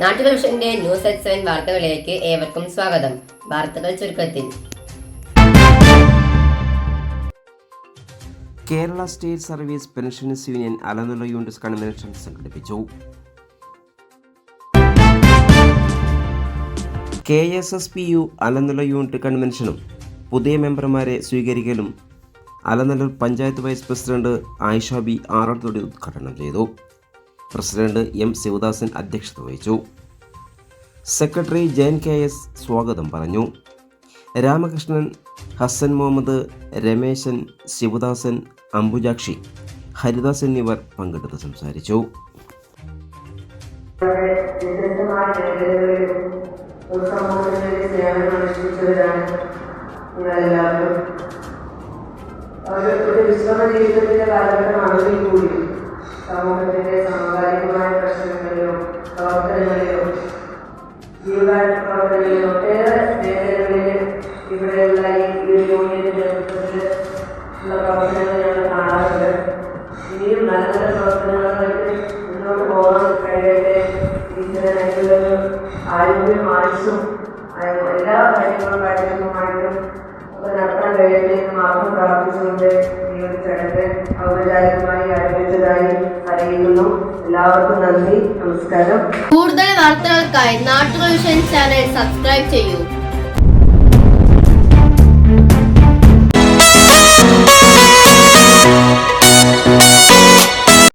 നാട്ടുകൾ വിഷന്റെ news at seven വാർത്തകളിലേക്ക് ഏവർക്കും സ്വാഗതം. വാർത്തകൾ ചുരുക്കത്തിൽ. Kerala state service pensioners union അലനുള്ള unit convention സംഘടിപ്പിച്ചു. K S S P U അലനുള്ള unit കൺവെൻഷനും പുതിയ മെമ്പർമാരെ സ്വീകരിക്കലും Alanallur panchayat vice president Ayisha B Arattodi ഉദ്ഘാടനം ചെയ്തു. പ്രസിഡന്റ് എം ശിവദാസൻ അധ്യക്ഷത വഹിച്ചു. സെക്രട്ടറി ജയൻ കെ എസ് സ്വാഗതം പറഞ്ഞു. രാമകൃഷ്ണൻ ഹസൻ മുഹമ്മദ് രമേശൻ ശിവദാസൻ അംബുജാക്ഷി ഹരിദാസ് എന്നിവർ പങ്കെടുത്ത് സംസാരിച്ചു. സമൂഹത്തിന്റെ വിശ്രമ സമൂഹത്തിന്റെ ജീവകാരുണ്യ പ്രവർത്തനങ്ങളിലോ ഒട്ടേറെ മേഖലകളിൽ ഇവിടെയുള്ള ഈ ഒരു യൂണിയന്റെ നേതൃത്വത്തിൽ ഉള്ള പ്രവർത്തനങ്ങൾ ഞങ്ങൾ നല്ല നല്ല പ്രവർത്തനങ്ങളായിട്ട് മുന്നോട്ട് പോകാൻ കഴിയട്ടെ. ഈശ്വരൻ അതിനുള്ള ആരോഗ്യം എല്ലാ കാര്യങ്ങളും കാര്യങ്ങളുമായിട്ടും ഒക്കെ നടത്താൻ കഴിയട്ടെ എന്ന് മാത്രം ഈ ഒരു ചടങ്ങ് ഔപചാരികമായി ആരംഭിച്ചതായി എല്ലാവർക്കും നന്ദി നമസ്കാരം. കൂടുതൽ വാർത്തകൾക്കായി നാട്ടുകൾ ചാനൽ സബ്സ്ക്രൈബ് ചെയ്യൂ.